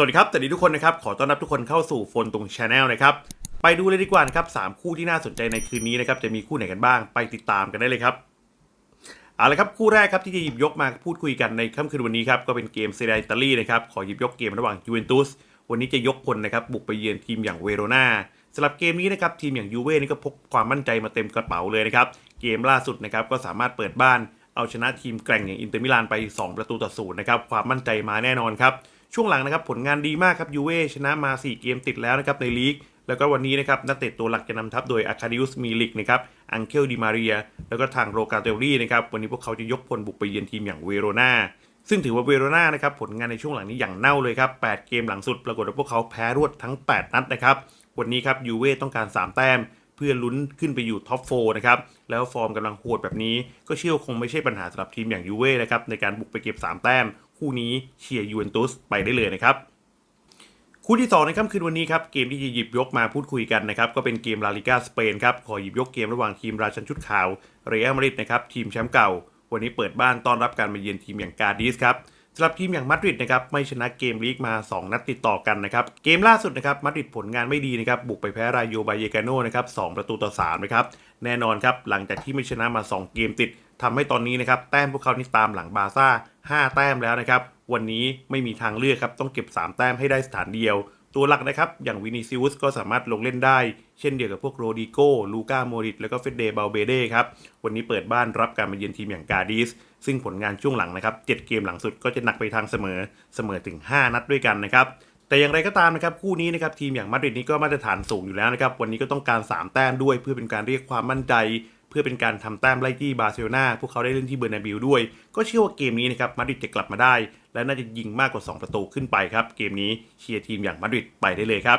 สวัสดีครับสวัสดีทุกคนนะครับ ขอต้อนรับทุกคนเข้าสู่โฟนตรงชาแนลนะครับ ไปดูเลยดีกว่านะครับสามคู่ที่น่าสนใจในคืนนี้นะครับ จะมีคู่ไหนกันบ้าง ไปติดตามกันได้เลยครับ เอาละครับคู่แรกครับที่จะหยิบยกมาพูดคุยกันในค่ำคืนวันนี้ครับ ก็เป็นเกมเซเรียอิตาลีนะครับ ขอหยิบยกเกมระหว่างยูเวนตุส วันนี้จะยกพลนะครับบุกไปเยือนทีมอย่างเวโรนาสำหรับเกมนี้นะครับทีมอย่างยูเว่นี่ก็พกความมั่นใจมาเต็มกระเป๋าเลยนะครับ เกมล่าสุดนะครับก็สามารถเปิดบ้าน เอาชนะทีมแกร่งอย่างอินเตอร์มิลานไป 2 ประตูต่อศูนย์นะครับความมั่นใจมาแน่นอนครับ ช่วงหลังนะครับผลงานดีมากครับยูเว่ชนะมา 4 เกมติดแล้วนะครับในลีกแล้วก็วันนี้นะครับนักเตะตัวหลักจะนำทัพโดยอาคาดิอุสมีลิกนะครับอังเคลดิมาเรีย แล้วก็ทางโรกาเตลลี่นะครับวันนี้พวกเขาจะยกพลบุกไปเยือนทีมอย่างเวโรนาซึ่งถือว่าเวโรนานะครับผลงานในช่วงหลังนี้อย่างเน่าเลยครับ 8 เกมหลังสุดปรากฏว่าพวกเขาแพ้รวดทั้ง 8 นัดนะครับ วันนี้ครับยูเว่ต้องการ 3 แต้ม เพื่อลุ้นขึ้นไปอยู่ท็อปโฟนะครับแล้วฟอร์มกำลังโหดแบบนี้ ก็เชื่อคงไม่ใช่ปัญหาสำหรับทีมอย่างยูเว่นะครับในการบุกไปเก็บ 3 แต้ม คู่นี้เชียร์ยูเวนตุสไปได้เลยนะครับคู่ที่2ในค่ำคืนวันนี้ครับเกมที่จะหยิบยกมาพูดคุยกันนะครับก็เป็นเกมลาลิกาสเปนครับขอหยิบยกเกมระหว่างทีมราชันชุดขาวเรอัลมาดริดนะครับทีมแชมป์เก่า วันนี้เปิดบ้านต้อนรับการมาเยือนทีมอย่างกาดิสครับ สำหรับทีมอย่างมาดริดนะครับไม่ชนะเกมลีกมา 2 นัดติดต่อกันนะครับเกมล่าสุดนะครับมาดริดผลงานไม่ดีนะครับบุกไปแพ้รายโยบายเยกาโนนะครับ2ประตูต่อ3นะครับแน่นอนครับหลังจากที่ไม่ชนะมา 2 เกมติดทำให้ตอนนี้นะครับแต้มพวกเขานี่ตามหลังบาร์ซ่า5 แต้มแล้วนะครับวันนี้ไม่มีทางเลือกครับต้องเก็บ 3 แต้มให้ได้สถานเดียว ตัวหลักนะครับอย่างวินิซิอุสก็สามารถลงเล่นได้ เช่นเดียวกับพวกโรดิโกลูก้าโมริตแล้วก็เฟเดเบลเบเด้ครับ วันนี้เปิดบ้านรับการมาเยือนทีมอย่างกาดิสซึ่งผลงานช่วงหลังนะครับ7เกมหลังสุดก็จะหนักไปทางเสมอเสมอถึง 5 นัดด้วยกันนะครับแต่อย่างไรก็ตามนะครับคู่นี้นะครับทีมอย่างมาดริดนี้ก็มาตรฐานสูงอยู่แล้วนะครับวันนี้ก็ต้องการ 3 แต้มด้วย เพื่อเป็นการเรียกความมั่นใจ เพื่อเป็นการทำแต้มไล่ที่บาร์เซโลนาพวกเขาได้เล่นที่เบอร์นาบิลด้วย ก็เชื่อว่าเกมนี้นะครับมาดริดจะกลับมาได้ และน่าจะยิงมากกว่า 2 ประตูขึ้นไปครับ เกมนี้เชียร์ทีมอย่างมาดริดไปได้เลยครับ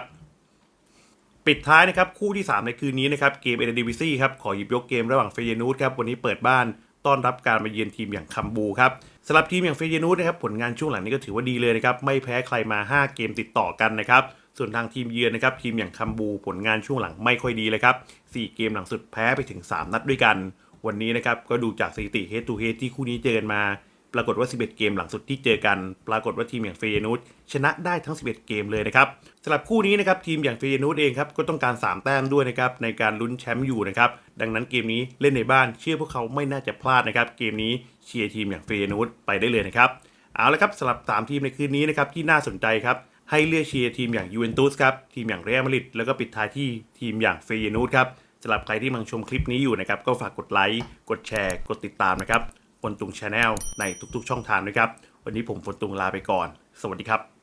ปิดท้ายนะครับคู่ที่ 3 ในคืนนี้นะครับเกมเอเดนดิวิซี่ครับขอหยิบยกเกมระหว่างเฟเยนูสครับวันนี้เปิดบ้านต้อนรับการมาเยือนทีมอย่างคัมบูครับสำหรับทีมอย่างเฟเยนูสนะครับผลงานช่วงหลังนี้ก็ถือว่าดีเลยนะครับไม่แพ้ใครมา 5 เกมติดต่อกันนะครับส่วนทางทีมเยือนนะครับทีมอย่างคัมบูผลงานช่วงหลังไม่ค่อยดีเลยครับ4เกมหลังสุดแพ้ไปถึง 3 นัดด้วยกัน วันนี้นะครับก็ดูจากสถิติเฮด to เฮดที่คู่นี้เจอกันมา ปรากฏว่า 11 เกมหลังสุดที่เจอกัน ปรากฏว่าทีมอย่างเฟยนูสชนะได้ทั้ง 11 เกมเลยนะครับสำหรับคู่นี้นะครับทีมอย่างเฟยนูสเองครับก็ต้องการ 3 แต้มด้วยนะครับในการลุ้นแชมป์อยู่นะครับดังนั้นเกมนี้เล่นในบ้านเชื่อพวกเขาไม่น่าจะพลาดนะครับเกมนี้เชียร์ทีมอย่างเฟยนูสไปได้เลยนะครับเอาละครับสำหรับ 3 ทีมในคืนนี้นะครับที่น่าสนใจครับให้เลือกเชียร์ทีมอย่างยูเวนตุสครับทีมอย่างเรอัลมาดริดแล้วก็ปิดท้ายที่ทีมอย่างเฟยนูสครับสำหรับใครที่กำลังชมคลิปนี้อยู่นะครับก็ฝากกดไลค์กดแชร์ กดติดตามนะครับ ฝนตุงชาแนลในทุกๆ ช่องทางนะครับ วันนี้ผมฝนตุงลาไปก่อน สวัสดีครับ